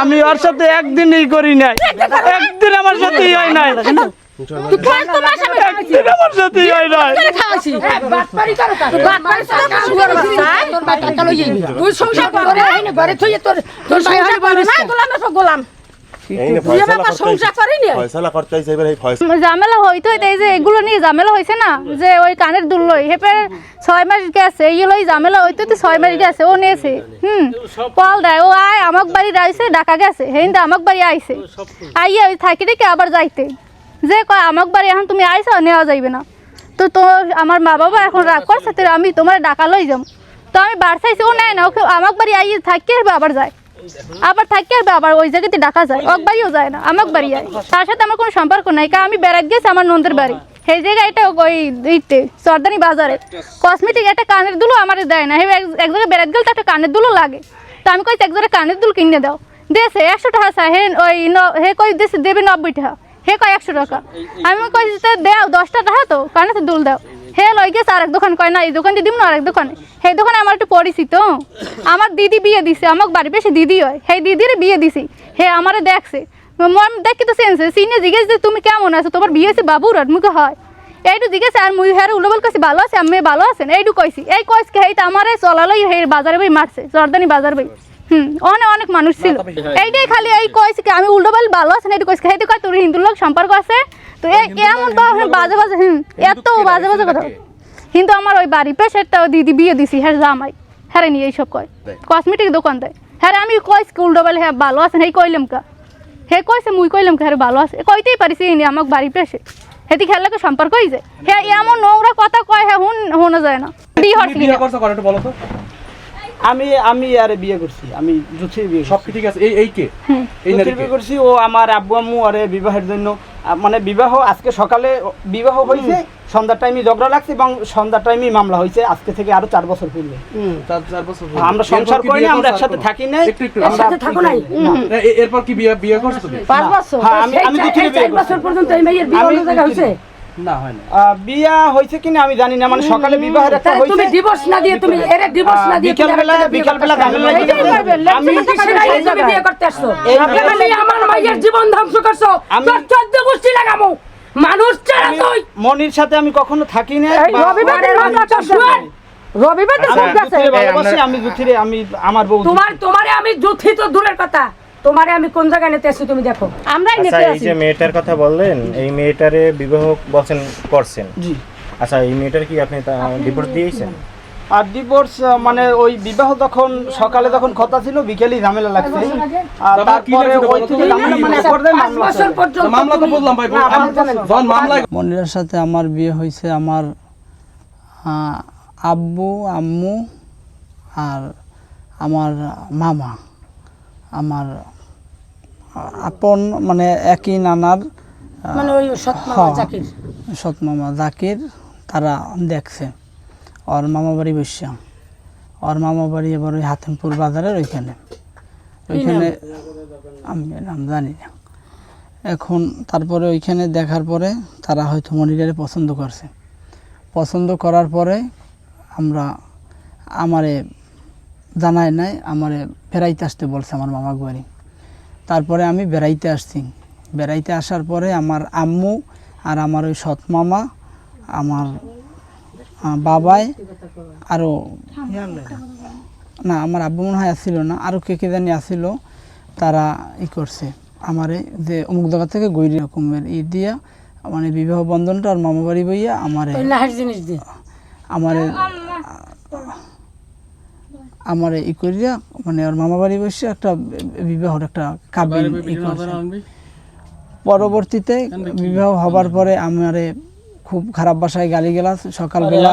আমি ওর সাথে একদিনই করি নাই। একদিন আমার সাথেই হয় নাই। তুই সংসার ঘরে থইয়ে তোর তোর সংসার গোলাম ঝামেলা হইতে হইতে এই যে এগুলো নিয়ে ঝামেলা হয়েছে না যে ওই কানের দুল লই হেপে ছয় মাস গেছে এই লই ঝামেলা হইতে হইতে ছয় মাস গেছে ও নিয়েছে। হুম পল দেয় ও আয় আমাক বাড়ি আইছে ডাকা গেছে হেন আমাক বাড়ি আইছে। আইয়া ওই থাকি রেখে আবার যাইতে। যে কয় আমাক বাড়ি এখন তুমি আইছো নেওয়া যাইবে না। তো তো আমার মা বাবা এখন রাগ করছে, তো আমি তোমার ডাকা লই যাম। তো আমি বার চাইছি, ও নেয় না, ওকে আমাক বাড়ি আইয়ে থাকি আর আবার যায়। আবার থাকি আসবে আবার ওই জায়গাতে ডাকা যায় ওক বাড়িও যায় না, আমাক বাড়ি যায় তার সাথে আমার কোনো সম্পর্ক নাই, কারণ আমি বেড়াত গেছি, আমার নন্দের বাড়ি। সেই জায়গায় এটা ওই ইতে সর্দানি বাজারে। কসমেটিক একটা কানের দুলো আমার দেয় না এক- জায়গায় বেড়াত গেলে তো একটা কানের দুলো লাগে। তো আমি কইছি, এক জায়গায় কানের দুল কিনে দাও। দেশে একশো টাকা হে ওই হে কই দেশে দেবে নব্বই টাকা। হে কয় একশো টাকা? আমি কইছি তো দেও, দশটা টাকা তো, কানে দুল দাও। হে লই গেছে আরেক দোকান, কয় না, এই দোকান দিয়ে দিব না আরেক দোকানে? সেই দোকানে আমার একটু পরিচিত। আমার দিদি বিয়ে দিছে আমার বাড়ি বেশি দিদি হয়। সেই দিদির বিয়ে দিছি। হে আমারে দেখছে। মন দেখি তো সেন্সে, সিনে জিজ্ঞেস যে তুমি কেমন আছো? তোমার বিয়ে হয়েছে বাবুর আর মুখে হয়। এইটু জিজ্ঞেস, আর মুই হ্যাঁ উল্টো বল কইছি, ভালো আছে আমি ভালো আছেন? এইটু কইছি। এই কইস কে এই তো আমারে চলালই হে বাজারে বই মারছে, জর্দানি বাজার বই। হুম অনেক অনেক মানুষ ছিল। এইটাই খালি এই কইছি আমি উল্টো বল ভালো আছেন এইটু কইছি হেইতে কয় তোর হিন্দুর লোক সম্পর্ক আছে? তো এমন তো বাজে বাজে হুম এত বাজে বাজে কথা। কিন্তু আমার ওই বাড়ি পেশেরটা দিদি বিয়ে দিছি হ্যাঁ জামাই। হ্যাঁ নিয়ে এইসব কয়। কসমেটিক দোকান দেয়। হ্যাঁ আমি কইস উল্টো বলে হ্যাঁ ভালো আছেন হেই কইলাম কা। হে কইছে মুই কইলাম কা হ্যাঁ ভালো আছে। কইতেই পারিস এই আমাকে বাড়ি পেশে। হেতি খেলাকে সম্পর্ক হইছে হ্যাঁ এমন নোংরা কথা কয় হ্যাঁ হুন হোনা যায় না। বিয়ে হচ্ছে আমি আমি আরে বিয়ে করছি আমি জুথির বিয়ে সব ঠিক আছে? এই এই কে? এই নারীকে বিয়ে করছি ও আমার আব্বু আম্মু আরে বিবাহের জন্য মানে বিবাহ আজকে সকালে বিবাহ হয়েছে সন্ধ্যার টাইমে ঝগড়া লাগছে এবং সন্ধ্যার টাইমে মামলা হয়েছে আজকে থেকে আরও চার বছর পূর্বে। আমরা সংসার করি না আমরা একসাথে থাকি আমরা- একসাথে থাকো নাই। না, এরপর কি বিয়ে বিয়ে করছ তুমি? পাঁচ বছর। হ্যাঁ, আমি- আমি চার বছর পর্যন্ত এই মেয়ের বিয়ে আমি অন্য জায়গায় হয়েছে না হয় না। বিয়া হয়েছে কিনা আমি জানি না মানে সকালে বিবাহের একটা তাহলে তুমি ডিভোর্স না দিয়ে তুমি এর ডিভোর্স না দিয়ে বিকেল বেলা বিকেল বেলা ঝামেলা লেগে আমি তুমি বিয়ে করতে আসছো। তুমি আমার মায়ের জীবন ধ্বংস করছ। তোর চোদ্দ গোষ্ঠী লাগামো। মানুষ ছাড়া তুই মনির সাথে আমি কখনো থাকি না রবিবারের রবিবার তো আমি জুথিরে আমার বউ তোমার তোমারে আমি জুথি তো দূরের কথা। তোমারে আমি কোন জায়গায় নিতে আসছি তুমি দেখো। আমরাই আচ্ছা নিতে এই যে মেয়েটার কথা বললেন এই মেয়েটারে বিবাহ বলছেন করছেন? জি। আচ্ছা এই মেয়েটার কি আপনি ডিভোর্স দিয়েছেন? আর ডিভোর্স মানে ওই বিবাহ তখন সকালে তখন কথা ছিল বিকেলেই ঝামেলা লাগছে। আর তারপরে ওই থেকে ঝামেলা মানে মামলা মামলা তো বললাম ভাই যখন মামলায় মনিরার সাথে আমার বিয়ে হয়েছে আমার আহ, আব্বু আম্মু আর আমার মামা আমার আপন মানে একই নানার মানে ওই মামা হ্যাঁ। জাকির। তারা দেখছে। ওর মামা বাড়ি বসে ওর মামা বাড়ি এবার ওই হাতিমপুর বাজারের ওইখানে। ওইখানে আমি নাম জানি না। এখন তারপরে ওইখানে দেখার পরে তারা হয়তো মনিরারে পছন্দ করছে। পছন্দ করার পরে আমরা আমারে জানায় নাই আমারে বেড়াইতে আসতে বলছে আমার মামা বাড়ি। তারপরে আমি বেড়াইতে আসছি। বেড়াইতে আসার পরে আমার আম্মু আর আমার ওই সৎ মামা আমার বাবাই আরও না আমার আব্বু মনে হয় আসছিল না আরও কে কে জানি আসছিল তারা ই করছে। আমারে যে অমুক জায়গা থেকে গৈরি রকমের ই দিয়া মানে বিবাহ বন্ধনটা আর মামা বাড়ি বইয়া আমার আমারে আমারে ই করিয়া মানে ওর মামা বাড়ি বসে একটা বিবাহর একটা কাবিন ই পরবর্তীতে বিবাহ হবার পরে আমারে খুব খারাপ বাসায় গালি গেলা সকালবেলা